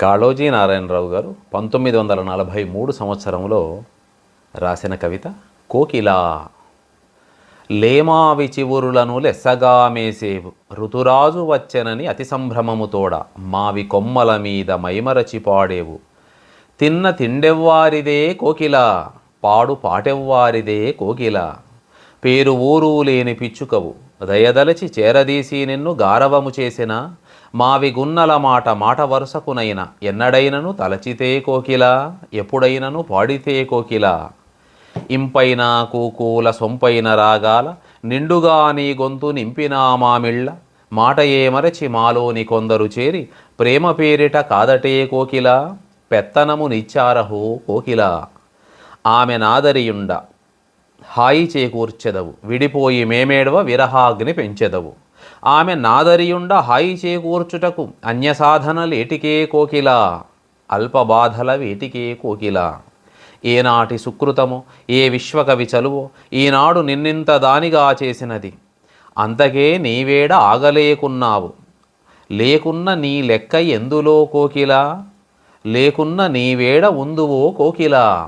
కాళోజీ నారాయణరావు గారు పంతొమ్మిది వందల నలభై మూడు సంవత్సరంలో రాసిన కవిత కోకిల. లేమావి చివురులను లెస్సగా మేసేవు ఋతురాజు వచ్చెనని అతి సంభ్రమముతోడ మావి కొమ్మల మీద మైమరచి పాడేవు. తిన్న తిండెవ్వారిదే కోకిల పాడు పాటెవ్వారిదే కోకిల. పేరు ఊరు లేని పిచ్చుకవు. దయదలచి చేరదీసి నిన్ను గారవము చేసిన మావి గున్నల మాట మాట వరుసకునైన ఎన్నడైనను తలచితే కోకిల ఎప్పుడైనను పాడితే కోకిల. ఇంపైన కూకూల సొంపైన రాగాల నిండుగా నీ గొంతు నింపినా మామిళ్ళ మాట ఏమరచి మాలోని కొందరు చేరి ప్రేమ పేరిట కాదటే కోకిల పెత్తనము నిచ్చారహో కోకిల. ఆమె నాదరియుండ హాయి చేకూర్చెదవు. విడిపోయి మేమేడవ విరహాగ్ని పెంచెదవు. ఆమె నాదరియుండ హాయి చేకూర్చుటకు అన్యసాధనలేటికే కోకిల? అల్పబాధల వేటికే కోకిల? ఏనాటి సుకృతము? ఏ విశ్వకవి చలువో? ఈనాడు నిన్నింత దానిగా చేసినది. అంతకే నీవేడ ఆగలేకున్నావు. లేకున్న నీ లెక్క ఎందులో కోకిల? లేకున్న నీవేడ ఉందువో కోకిల?